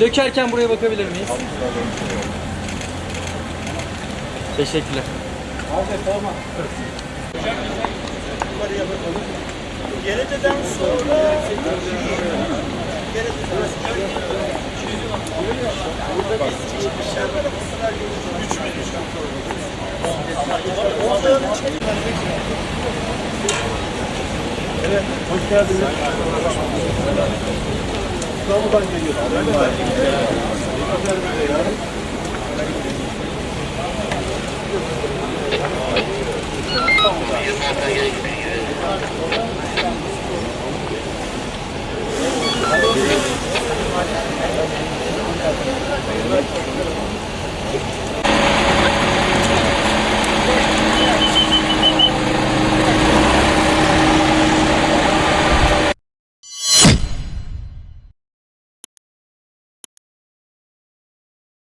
Dökerken buraya bakabilir miyiz? Teşekkürler. Abi şey sonra Gereceden sonra Burada biz çeşitli şerbet kutular. Evet, hoş geldiniz. İstanbul'dan geliyorsunuz. İstanbul'dan geliyorsunuz.